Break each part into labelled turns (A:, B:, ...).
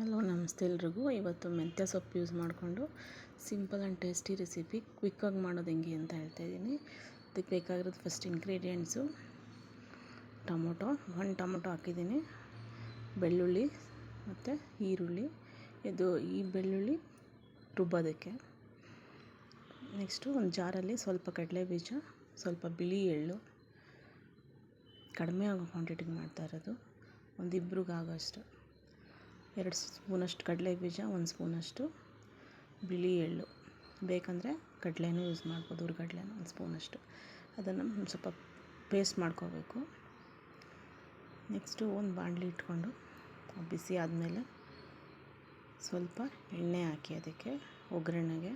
A: Hello, ನಮಸ್ತೆ ಎಲ್ರಿಗೂ. ಇವತ್ತು ಮೆಂತ್ಯ ಸೊಪ್ಪು ಯೂಸ್ ಮಾಡಿಕೊಂಡು ಸಿಂಪಲ್ ಆ್ಯಂಡ್ ಟೇಸ್ಟಿ ರೆಸಿಪಿ ಕ್ವಿಕ್ಕಾಗಿ ಮಾಡೋದು ಹೆಂಗೆ ಅಂತ ಹೇಳ್ತಾ ಇದ್ದೀನಿ. ಅದಕ್ಕೆ ಬೇಕಾಗಿರೋದು ಫಸ್ಟ್ ಇಂಗ್ರೀಡಿಯೆಂಟ್ಸು ಟೊಮೊಟೊ, ಒಂದು ಟೊಮೊಟೊ ಹಾಕಿದ್ದೀನಿ. ಬೆಳ್ಳುಳ್ಳಿ ಮತ್ತು ಈರುಳ್ಳಿ. ಇದು ಈ ಬೆಳ್ಳುಳ್ಳಿ ರುಬ್ಬೋದಕ್ಕೆ. ನೆಕ್ಸ್ಟು ಒಂದು ಜಾರಲ್ಲಿ ಸ್ವಲ್ಪ ಕಡಲೆ ಬೀಜ, ಸ್ವಲ್ಪ ಬಿಳಿ ಎಳ್ಳು, ಕಡಿಮೆ ಆಗೋ ಕ್ವಾಂಟಿಟಿಗೆ ಮಾಡ್ತಾ ಇರೋದು. ಒಂದು ಇಬ್ರಿಗೆ ಆಗೋಷ್ಟು ಎರಡು ಸ್ಪೂನಷ್ಟು ಕಡಲೆ ಬೀಜ, ಒಂದು ಸ್ಪೂನಷ್ಟು ಬಿಳಿ ಎಳ್ಳು. ಬೇಕಂದರೆ ಕಡಲೆನೂ ಯೂಸ್ ಮಾಡ್ಬೋದು ಹುರ್ಗಡ್ಲೆನೂ ಒಂದು ಸ್ಪೂನಷ್ಟು. ಅದನ್ನು ಒಂದು ಸ್ವಲ್ಪ ಪೇಸ್ಟ್ ಮಾಡ್ಕೋಬೇಕು. ನೆಕ್ಸ್ಟು ಒಂದು ಬಾಣಲಿ ಇಟ್ಕೊಂಡು ಬಿಸಿ ಆದಮೇಲೆ ಸ್ವಲ್ಪ ಎಣ್ಣೆ ಹಾಕಿ ಅದಕ್ಕೆ ಒಗ್ಗರಣೆಗೆ.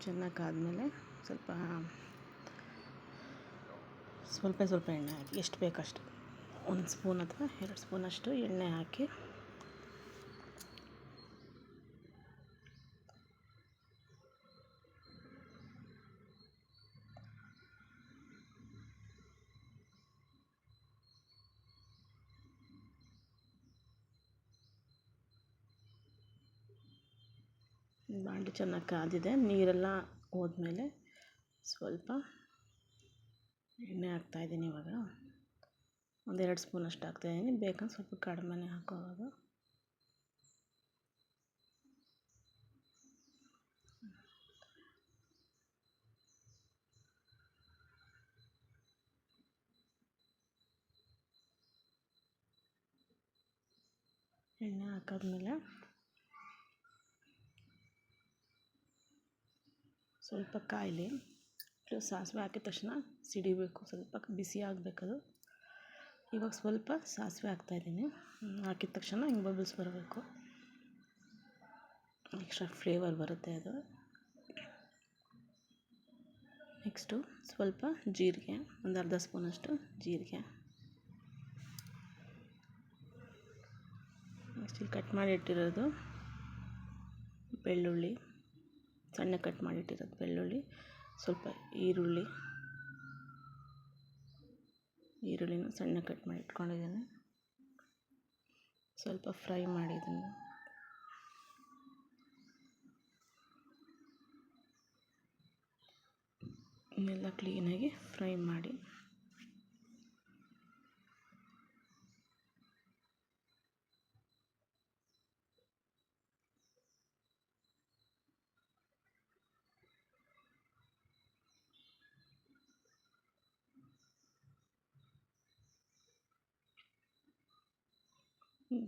A: ಚೆನ್ನಾಗಿ ಆದಮೇಲೆ ಸ್ವಲ್ಪ ಸ್ವಲ್ಪ ಸ್ವಲ್ಪ ಎಣ್ಣೆ ಹಾಕಿ, ಎಷ್ಟು ಬೇಕಷ್ಟು. ಒಂದು ಸ್ಪೂನ್ ಅಥವಾ ಎರಡು ಸ್ಪೂನಷ್ಟು ಎಣ್ಣೆ ಹಾಕಿ. ಬಾಂಡಿ ಚೆನ್ನಾಗಿ ಕಾದಿದೆ. ನೀರೆಲ್ಲ ಹೋದ್ಮೇಲೆ ಸ್ವಲ್ಪ ಎಣ್ಣೆ ಹಾಕ್ತಾಯಿದ್ದೀನಿ ಇವಾಗ. ಒಂದೆರಡು ಸ್ಪೂನಷ್ಟು ಹಾಕ್ತಾಯಿದ್ದೀನಿ ಬೇಕಂದ್ರೆ ಸ್ವಲ್ಪ ಕಡಿಮೆನೇ ಹಾಕ್ಕೋಬೋದು ಎಣ್ಣೆ ಹಾಕಾದ್ಮೇಲೆ ಸ್ವಲ್ಪ ಕಾಯಿಲಿ, ಸಾಸಿವೆ ಹಾಕಿದ ತಕ್ಷಣ ಸಿಡಿಬೇಕು. ಸ್ವಲ್ಪ ಬಿಸಿ ಆಗಬೇಕದು. ಇವಾಗ ಸ್ವಲ್ಪ ಸಾಸಿವೆ ಹಾಕ್ತಾಯಿದ್ದೀನಿ ಹಾಕಿದ ತಕ್ಷಣ ಹಿಂಗೆ ಬಬಲ್ಸ್ ಬರಬೇಕು. ಎಕ್ಸ್ಟ್ರಾ ಫ್ಲೇವರ್ ಬರುತ್ತೆ ಅದು. ನೆಕ್ಸ್ಟು ಸ್ವಲ್ಪ ಜೀರಿಗೆ, ಒಂದು ಅರ್ಧ ಸ್ಪೂನಷ್ಟು ಜೀರಿಗೆ. ನೆಕ್ಸ್ಟ್ ಇಲ್ಲಿ ಕಟ್ ಮಾಡಿ ಇಟ್ಟಿರೋದು ಬೆಳ್ಳುಳ್ಳಿ. ಸಣ್ಣ ಕಟ್ ಮಾಡಿಟ್ಟಿರೋದು ಬೆಳ್ಳುಳ್ಳಿ. ಸ್ವಲ್ಪ ಈರುಳ್ಳಿ. ಈರುಳ್ಳಿನ ಸಣ್ಣ ಕಟ್ ಮಾಡಿ ಇಟ್ಕೊಂಡಿದ್ದೀನಿ ಸ್ವಲ್ಪ ಫ್ರೈ ಮಾಡಿದ್ದೀನಿ. ಇನ್ನೆಲ್ಲ ಕ್ಲೀನಾಗಿ ಫ್ರೈ ಮಾಡಿ.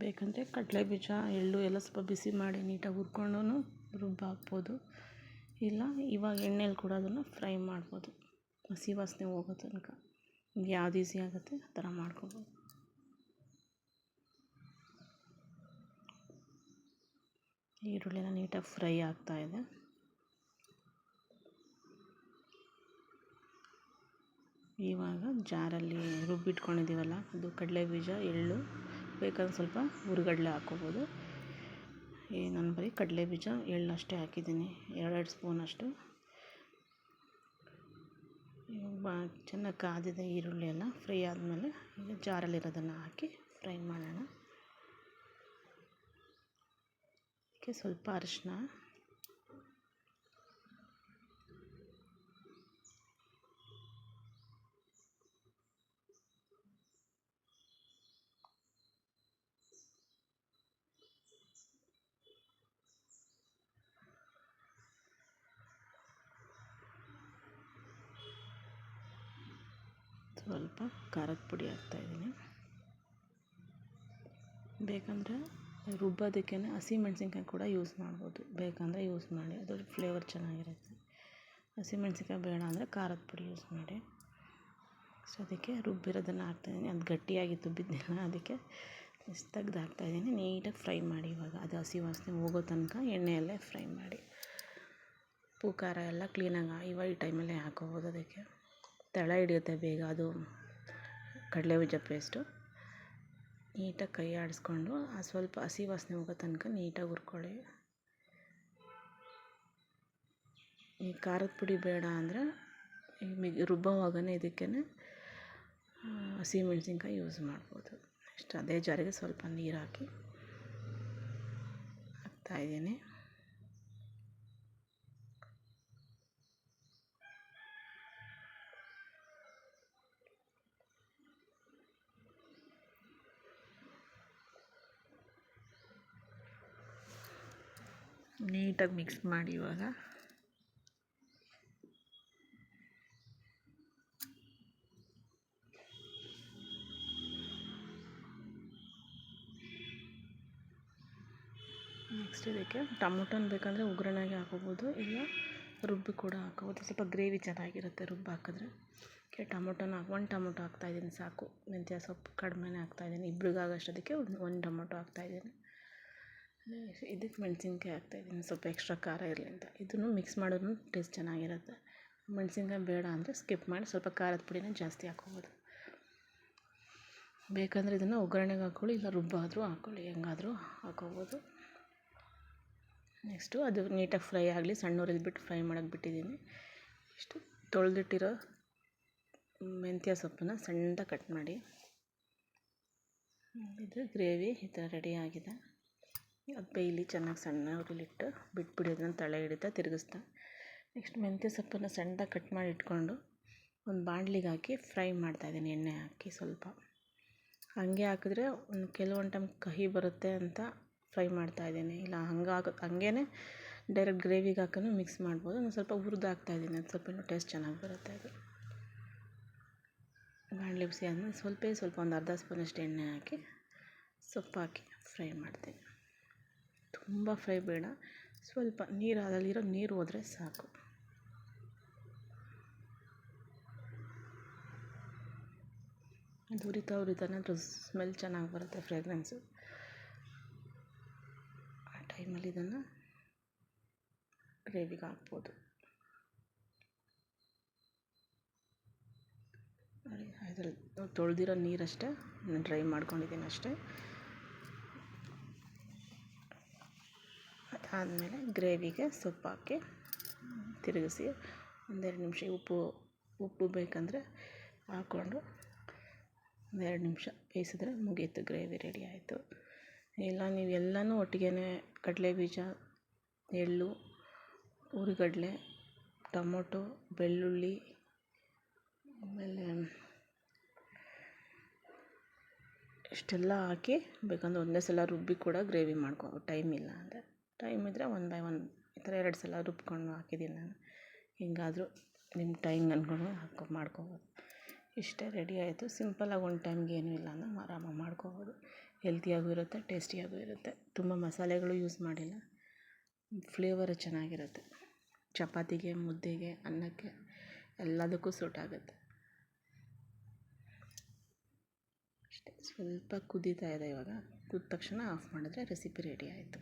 A: ಬೇಕಂದರೆ ಕಡಲೆ ಬೀಜ, ಎಳ್ಳು ಎಲ್ಲ ಸ್ವಲ್ಪ ಬಿಸಿ ಮಾಡಿ ನೀಟಾಗಿ ಹುರ್ಕೊಂಡು ರುಬ್ಬ ಹಾಕ್ಬೋದು. ಇಲ್ಲ, ಇವಾಗ ಎಣ್ಣೆಲಿ ಕೂಡ ಅದನ್ನು ಫ್ರೈ ಮಾಡ್ಬೋದು. ಹಸಿ ವಾಸನೆ ಹೋಗೋ ತನಕ. ಯಾವ್ದು ಈಸಿ ಆಗುತ್ತೆ, ಆ ಥರ ಮಾಡ್ಕೊಬೋದು. ಈರುಳ್ಳಿನ ನೀಟಾಗಿ ಫ್ರೈ ಆಗ್ತಾ ಇದೆ. ಇವಾಗ ಜಾರಲ್ಲಿ ರುಬ್ಬಿಟ್ಕೊಂಡಿದ್ದೀವಲ್ಲ, ಅದು ಕಡಲೆ ಬೀಜ, ಎಳ್ಳು ಬೇಕಾದ್ರೆ ಸ್ವಲ್ಪ ಹುರ್ಗಡ್ಲೆ ಹಾಕ್ಕೋಬೋದು. ಈ ನಾನು ಬರೀ ಕಡಲೆ ಬೀಜ ಎಳ್ಳಷ್ಟೇ ಹಾಕಿದ್ದೀನಿ. ಎರಡೆರಡು ಸ್ಪೂನಷ್ಟು ಬಾ, ಚೆನ್ನಾಗಿ ಕಾದಿದೆ ಈರುಳ್ಳಿ ಎಲ್ಲ. ಫ್ರೈ ಆದಮೇಲೆ ಈಗ ಜಾರಲ್ಲಿರೋದನ್ನು ಹಾಕಿ ಫ್ರೈ ಮಾಡೋಣ. ಅದಕ್ಕೆ ಸ್ವಲ್ಪ ಅರಿಶಿನ ಸ್ವಲ್ಪ ಖಾರದ ಪುಡಿ ಹಾಕ್ತಾಯಿದ್ದೀನಿ ಬೇಕಂದರೆ ರುಬ್ಬೋದಕ್ಕೆ ಹಸಿಮೆಣ್ಸಿನ್ಕಾಯಿ ಕೂಡ ಯೂಸ್ ಮಾಡ್ಬೋದು. ಬೇಕಂದರೆ ಯೂಸ್ ಮಾಡಿ, ಅದ್ರ ಫ್ಲೇವರ್ ಚೆನ್ನಾಗಿರುತ್ತೆ. ಹಸಿಮೆಣ್ಸಿನ್ಕಾಯಿ ಬೇಡ ಅಂದರೆ ಖಾರದ ಪುಡಿ ಯೂಸ್ ಮಾಡಿ. ಸೊ ಅದಕ್ಕೆ ರುಬ್ಬಿರೋದನ್ನು ಹಾಕ್ತಾಯಿದ್ದೀನಿ ಅದು ಗಟ್ಟಿಯಾಗಿತ್ತು ಬಿದ್ದಿಲ್ಲ ಅದಕ್ಕೆ ಇಷ್ಟು ತೆಗ್ದು ಹಾಕ್ತಾಯಿದ್ದೀನಿ ನೀಟಾಗಿ ಫ್ರೈ ಮಾಡಿ ಇವಾಗ. ಅದು ಹಸಿ ವಾಸನೆ ಹೋಗೋ ತನಕ ಎಣ್ಣೆಯಲ್ಲೇ ಫ್ರೈ ಮಾಡಿ. ಉಪ್ಪು ಖಾರ ಎಲ್ಲ ಕ್ಲೀನಾಗಿ ಇವಾಗ ಈ ಟೈಮಲ್ಲೇ ಹಾಕ್ಕೋಬೋದು ಅದಕ್ಕೆ. ತಳ ಹಿಡಿಯುತ್ತೆ ಬೇಗ ಅದು. ಕಡಲೆ ಬೀಜ ಪೇಸ್ಟು ನೀಟಾಗಿ ಕೈ ಆಡಿಸ್ಕೊಂಡು, ಆ ಸ್ವಲ್ಪ ಹಸಿ ವಾಸನೆ ಹೋಗೋ ತನಕ ನೀಟಾಗಿ ಹುರ್ಕೊಳ್ಳಿ. ಈ ಖಾರದ ಪುಡಿ ಬೇಡ ಅಂದರೆ ರುಬ್ಬೋವಾಗನೇ ಇದಕ್ಕೆ ಹಸಿಮೆಣ್ಸಿನ್ಕಾಯಿ ಯೂಸ್ ಮಾಡ್ಬೋದು. ನೆಕ್ಸ್ಟ್ ಅದೇ ಜಾರಿಗೆ ಸ್ವಲ್ಪ ನೀರು ಹಾಕಿ ಹಾಕ್ತಾಯಿದ್ದೀನಿ ನೀಟಾಗಿ ಮಿಕ್ಸ್ ಮಾಡಿ ಇವಾಗ. ನೆಕ್ಸ್ಟ್ ಇದಕ್ಕೆ ಟೊಮೊಟೊನ ಬೇಕಂದರೆ ಒಗ್ಗರಣೆಗೆ ಹಾಕೋಬೋದು, ಇಲ್ಲ ರುಬ್ಬಿ ಕೂಡ ಹಾಕೋಬೋದು. ಸ್ವಲ್ಪ ಗ್ರೇವಿ ಚೆನ್ನಾಗಿರುತ್ತೆ ರುಬ್ಬಿ ಹಾಕಿದ್ರೆ. ಓಕೆ, ಟೊಮೊಟೊನ ಒಂದು ಟೊಮೊಟೊ ಹಾಕ್ತಾಯಿದ್ದೀನಿ ಸಾಕು. ಮೆಂತ್ಯ ಸೊಪ್ಪು ಕಡಿಮೆನೇ ಹಾಕ್ತಾಯಿದ್ದೀನಿ ಇಬ್ರಿಗಾಗೋಷ್ಟೊದಕ್ಕೆ ಒಂದು ಒಂದು ಟೊಮೊಟೊ ಹಾಕ್ತಾಯಿದ್ದೀನಿ ಇದಕ್ಕೆ ಮೆಣಸಿನ್ಕಾಯಿ ಹಾಕ್ತಾಯಿದ್ದೀನಿ ಸ್ವಲ್ಪ ಎಕ್ಸ್ಟ್ರಾ ಖಾರ ಇರಲಿ ಅಂತ. ಇದನ್ನು ಮಿಕ್ಸ್ ಮಾಡಿದ್ರೂ ಟೇಸ್ಟ್ ಚೆನ್ನಾಗಿರುತ್ತೆ. ಮೆಣಸಿನ್ಕಾಯಿ ಬೇಡ ಅಂದರೆ ಸ್ಕಿಪ್ ಮಾಡಿ ಸ್ವಲ್ಪ ಖಾರದ ಪುಡಿನ ಜಾಸ್ತಿ ಹಾಕ್ಕೋಬೋದು. ಬೇಕಂದರೆ ಇದನ್ನು ಒಗ್ಗರಣೆಗೆ ಹಾಕ್ಕೊಳ್ಳಿ ಇಲ್ಲ ರುಬ್ಬಾದರೂ ಹಾಕ್ಕೊಳ್ಳಿ ಹೆಂಗಾದರೂ ಹಾಕ್ಕೋಬೋದು. ನೆಕ್ಸ್ಟು ಅದು ನೀಟಾಗಿ ಫ್ರೈ ಆಗಲಿ. ಸಣ್ಣ ಬಿಟ್ಟು ಫ್ರೈ ಮಾಡೋಕ್ಕೆ ಬಿಟ್ಟಿದ್ದೀನಿ. ಇಷ್ಟು ತೊಳೆದಿಟ್ಟಿರೋ ಮೆಂತ್ಯ ಸೊಪ್ಪನ್ನ ಸಣ್ಣದಾಗಿ ಕಟ್ ಮಾಡಿ. ಇದು ಗ್ರೇವಿ ಈ ಥರ ರೆಡಿ ಆಗಿದೆ. ಅದು ಬೇಯಲಿ ಚೆನ್ನಾಗಿ ಸಣ್ಣ ಉರಿಲಿಟ್ಟು ಬಿಟ್ಬಿಡಿ ಅದನ್ನು ತಳ ಹಿಡಿತಾ ತಿರುಗಿಸ್ತಾ. ನೆಕ್ಸ್ಟ್ ಮೆಂತ್ಯ ಸೊಪ್ಪನ್ನು ಸಣ್ಣದಾಗಿ ಕಟ್ ಮಾಡಿ ಇಟ್ಕೊಂಡು ಒಂದು ಬಾಣಲಿಗೆ ಹಾಕಿ ಫ್ರೈ ಮಾಡ್ತಾಯಿದ್ದೀನಿ ಎಣ್ಣೆ ಹಾಕಿ ಸ್ವಲ್ಪ. ಹಾಗೆ ಹಾಕಿದ್ರೆ ಒಂದು ಕೆಲವೊಂದು ಟೈಮ್ ಕಹಿ ಬರುತ್ತೆ ಅಂತ ಫ್ರೈ ಮಾಡ್ತಾಯಿದ್ದೀನಿ ಇಲ್ಲ, ಹಂಗೆ ಹಾಕ ಹಂಗೇ ಡೈರೆಕ್ಟ್ ಗ್ರೇವಿಗೆ ಹಾಕೋನು ಮಿಕ್ಸ್ ಮಾಡ್ಬೋದು. ಒಂದು ಸ್ವಲ್ಪ ಹುರಿದು ಹಾಕ್ತಾಯಿದ್ದೀನಿ ಅದು ಸ್ವಲ್ಪ ಇನ್ನೂ ಟೇಸ್ಟ್ ಚೆನ್ನಾಗಿ ಬರುತ್ತೆ ಅದು. ಬಾಣಲಿ ಬಿಸಿ ಆದಮೇಲೆ ಸ್ವಲ್ಪ ಸ್ವಲ್ಪ ಒಂದು ಅರ್ಧ ಸ್ಪೂನಷ್ಟು ಎಣ್ಣೆ ಹಾಕಿ ಸೊಪ್ಪು ಹಾಕಿ ಫ್ರೈ ಮಾಡ್ತೀನಿ. ತುಂಬ ಫ್ರೈ ಬೇಡ. ಸ್ವಲ್ಪ ನೀರು ಅದರಲ್ಲಿರೋ ನೀರು ಹೋದರೆ ಸಾಕು. ಅದು ಉರಿತಾ ಉರಿತಾನೆ ಅದ್ರ ಸ್ಮೆಲ್ ಚೆನ್ನಾಗಿ ಬರುತ್ತೆ ಫ್ರೇಗ್ರೆನ್ಸು ಆ ಟೈಮಲ್ಲಿ ಇದನ್ನು ಗ್ರೇವಿಗೆ ಹಾಕ್ಬೋದು. ನೋಡಿ, ಅದ್ರಲ್ಲಿ ತೊಳೆದಿರೋ ನೀರಷ್ಟೇ ಡ್ರೈ ಮಾಡ್ಕೊಂಡಿದ್ದೀನಿ ಅಷ್ಟೇ. ಅದಾದಮೇಲೆ ಗ್ರೇವಿಗೆ ಸೊಪ್ಪು ಹಾಕಿ ತಿರುಗಿಸಿ ಒಂದೆರಡು ನಿಮಿಷ ಉಪ್ಪು ಉಪ್ಪು ಬೇಕಂದರೆ ಹಾಕ್ಕೊಂಡು ಒಂದೆರಡು ನಿಮಿಷ ಬೇಯಿಸಿದ್ರೆ ಮುಗೀತು ಗ್ರೇವಿ ರೆಡಿ ಆಯಿತು. ಇಲ್ಲ ನೀವು ಎಲ್ಲನೂ ಕಡಲೆ ಬೀಜ, ಎಳ್ಳು ಹುರಿಗಡ್ಲೆ ಟೊಮೊಟೊ, ಬೆಳ್ಳುಳ್ಳಿ, ಆಮೇಲೆ ಇಷ್ಟೆಲ್ಲ ಹಾಕಿ ಬೇಕಂದ್ರೆ ಒಂದೇ ಸಲ ರುಬ್ಬಿ ಕೂಡ ಗ್ರೇವಿ ಮಾಡ್ಕೊ ಟೈಮ್ ಇಲ್ಲ ಅಂದರೆ. ಟೈಮ್ ಇದ್ದರೆ ಒನ್ ಬೈ ಒನ್ ಈ ಥರ ಎರಡು ಸಲ ರುಬ್ಕೊಂಡು ಹಾಕಿದ್ದೀನಿ ನಾನು. ಹಿಂಗಾದರೂ ನಿಮ್ಮ ಟೈಮ್ ಅನ್ಕೊಂಡು ಹಾಕೊ, ಮಾಡ್ಕೊಬೋದು. ಇಷ್ಟೇ ರೆಡಿ ಆಯಿತು. ಸಿಂಪಲಾಗಿ ಒಂದು ಟೈಮ್ಗೆ ಏನೂ ಇಲ್ಲ ಅಂದ್ರೆ ಆರಾಮಾಗಿ ಮಾಡ್ಕೊಬೋದು. ಹೆಲ್ತಿಯಾಗೂ ಇರುತ್ತೆ, ಟೇಸ್ಟಿಯಾಗೂ ಇರುತ್ತೆ. ತುಂಬ ಮಸಾಲೆಗಳು ಯೂಸ್ ಮಾಡಿಲ್ಲ. ಫ್ಲೇವರ್ ಚೆನ್ನಾಗಿರುತ್ತೆ. ಚಪಾತಿಗೆ, ಮುದ್ದೆಗೆ, ಅನ್ನಕ್ಕೆ ಎಲ್ಲದಕ್ಕೂ ಸೂಟ್ ಆಗುತ್ತೆ. ಅಷ್ಟೇ. ಸ್ವಲ್ಪ ಕುದೀತಾ ಇದೆ ಇವಾಗ. ಕುದ್ದ ತಕ್ಷಣ ಆಫ್ ಮಾಡಿದ್ರೆ ರೆಸಿಪಿ ರೆಡಿ ಆಯಿತು.